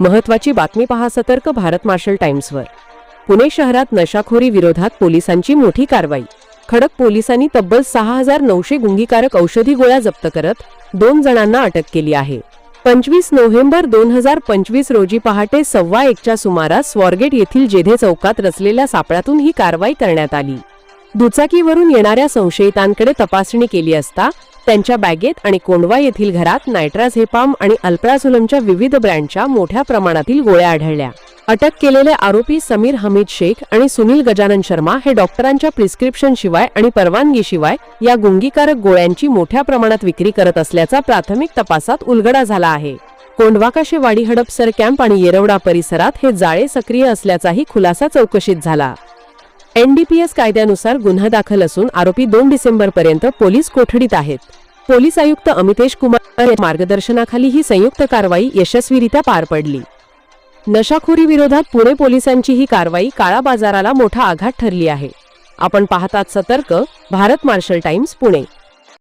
महत्वाची बातमी पहा सतर्क भारत मार्शल टाइम्सवर. पुणे शहरात नशाखोरी विरोधात पोलिसांची मोठी कारवाई. खडक पोलिसांनी तब्बल सहा हजार नऊशे गुंगीकारक औषधी गोळ्या जप्त करत दोन जणांना अटक केली आहे. पंचवीस नोव्हेंबर दोन हजार पंचवीस रोजी पहाटे सव्वा एकच्या सुमारास स्वारगेट येथील जेधे चौकात रचलेल्या सापळ्यातून ही कारवाई करण्यात आली. दुचाकीवरून येणाऱ्या संशयितांकडे तपासणी केली असता त्यांच्या बॅगेत आणि कोंडवा येथील घरात नायट्राझेपाम आणि अल्प्राझोलमच्या विविध ब्रँडच्या मोठ्या प्रमाणातील गोळ्या आढळल्या. अटक केलेले आरोपी समीर हमीद शेख आणि सुनील गजानन शर्मा हे डॉक्टरांच्या प्रिस्क्रिप्शन शिवाय आणि परवानगीशिवाय या गुंगीकारक गोळ्यांची मोठ्या प्रमाणात विक्री करत असल्याचा प्राथमिक तपासात उलगडा झाला आहे. कोंडवाकाशे वाडी हडपसर कॅम्प आणि येरवडा परिसरात हे जाळे सक्रिय असल्याचाही खुलासा चौकशीत झाला. एनडीपीएस कायद्यानुसार गुन्हा दाखल असून आरोपी दोन डिसेंबर पर्यंत पोलीस कोठडीत आहेत. पोलीस आयुक्त अमितेश कुमार यांच्या मार्गदर्शनाखाली ही संयुक्त कारवाई यशस्वीरित्या पार पडली. नशाखोरी विरोधात पुणे पोलिसांची ही कारवाई काळा बाजाराला मोठा आघात ठरली आहे. आपण पाहतात सतर्क भारत मार्शल टाइम्स पुणे.